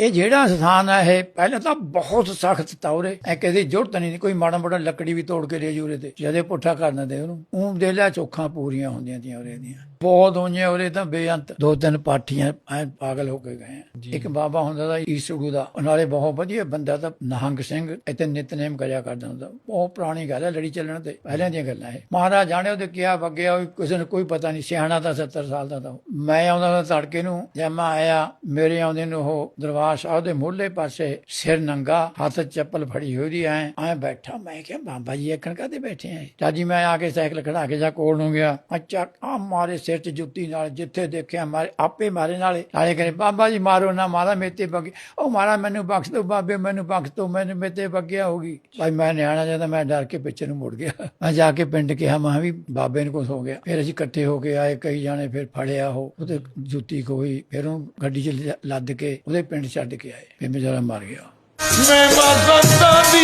ਇਹ ਜਿਹੜਾ ਸਥਾਨ ਹੈ ਇਹ ਪਹਿਲਾਂ ਤਾਂ ਬਹੁਤ ਸਖਤ ਤੌਰੇ ਐ ਕਿਸੇ ਜ਼ਰੂਰਤ ਨਹੀਂ ਕੋਈ ਮਾੜਾ ਮੋਟਾ ਲੱਕੜੀ ਵੀ ਤੋੜ ਕੇ ਲੈ ਜੂਰੇ ਤੇ ਜਦੇ ਪੁੱਠਾ ਕਰ ਦਿੰਦੇ ਉਹਨੂੰ। ਉਹ ਦੇ ਚੋਖਾਂ ਪੂਰੀਆਂ ਹੁੰਦੀਆਂ ਤੀਆਂ ਉਰੇ ਦੀਆਂ। ਬਹੁਤ ਹੋਈਆਂ ਉਰੇ ਤਾਂ ਬੇਅੰਤ। ਦੋ ਤਿੰਨ ਪਾਠੀਆਂ ਐ ਪਾਗਲ ਹੋ ਕੇ ਗਏ ਆ। ਇੱਕ ਬਾਬਾ ਹੁੰਦਾ ਦਾ ਈਸੜੂ ਦਾ ਨਾਲੇ ਬਹੁਤ ਵਧੀਆ ਬੰਦਾ ਤਾਂ ਨਹੰਗ ਸਿੰਘ ਇੱਥੇ ਨਿਤਨੇਮ ਕਰਿਆ ਕਰਦਾ ਹੁੰਦਾ। ਬਹੁਤ ਪੁਰਾਣੀ ਗੱਲ ਹੈ ਲੜੀ ਚੱਲਣ ਤੇ ਪਹਿਲਾਂ ਦੀਆਂ ਗੱਲਾਂ ਇਹ। ਮਹਾਰਾਜ ਜਾਣੇ ਉਹਦੇ ਕਿਹਾ ਵਗਿਆ ਉਹ ਕਿਸੇ ਨੂੰ ਕੋਈ ਪਤਾ ਨਹੀਂ ਸਿਆਣਾ ਤਾਂ 70 ਸਾਲ ਦਾ ਤਾਂ ਉਹ। ਮੈਂ ਆਉਂਦਾ ਤਾਂ ਤੜਕੇ ਨੂੰ ਜਦ ਮੈਂ ਆਇਆ ਮੇਰੇ ਆਉਂਦੇ ਨੂੰ ਉਹ ਦਰਬਾਰ ਸਾਹਿਬ ਦੇ ਮੋਹਲੇ ਪਾਸੇ ਸਿਰ ਨੰਗਾ, ਹੱਥ ਚੱਪਲ ਫੜੀ ਹੋਈ ਦੀ ਐ ਐ ਬੈਠਾ। ਮੈਂ ਕਿਹਾ, ਬਾਬਾ ਜੀ ਇੱਕਣ ਕਾਤੇ ਬੈਠੇ ਆ ਚਾਜੀ ਮੈਂ ਆ ਕੇ ਸਾਈਕਲ ਖੜਾ ਕੇ ਜਾ ਕੋਲ ਨੂੰ ਗਿਆ। ਅੱਛਾ ਆ ਮਾਰੇ ਸਿਰ 'ਚ ਜੁੱਤੀ ਨਾਲ ਜਿੱਥੇ ਦੇਖਿਆ, ਮਾਰੇ, ਆਪੇ ਮਾਰੇ ਨਾਲੇ। ਨਾਲੇ ਕਰੇ ਬਾਬਾ ਜੀ, ਮਾਰੋ ਨਾ, ਮਾਰਾ ਮੇਤੇ ਬਗ ਉਹ ਮਾਰਾ, ਮੈਨੂੰ ਬਖਸ਼ ਦੋ ਬਾਬੇ, ਮੈਨੂੰ ਬਖਸ਼ ਦੋ, ਮੈਨੂੰ ਮੇਤੇ ਬਗਿਆ ਹੋਗੀ ਭਾਈ, ਮੈਂ ਨਿਆਣਾ ਜਾਂਦਾ ਮੈਂ ਡਰ ਕੇ ਪਿੱਛੇ ਨੂੰ ਮੁੜ ਗਿਆ। ਮੈਂ ਜਾ ਕੇ ਪਿੰਡ ਕਿਹਾ, ਮੈਂ ਵੀ ਬਾਬੇ ਨੂੰ ਕੁਛ ਹੋ ਗਿਆ। ਫਿਰ ਅਸੀਂ ਇਕੱਠੇ ਹੋ ਕੇ ਆਏ, ਕਈ ਜਾਣੇ ਫਿਰ ਫੜਿਆ ਉਹ, ਉਹਦੇ ਜੁੱਤੀ ਕੋਈ, ਫਿਰ ਉਹ ਗੱਡੀ 'ਚ ਲੱਦ ਕੇ ਉਹਦੇ ਪਿੰਡ ਛੱਡ ਕੇ ਆਏ। ਮੈਂ ਮੇਰਾ ਮਰ ਗਿਆ। ਮੈਂ ਮਸਤ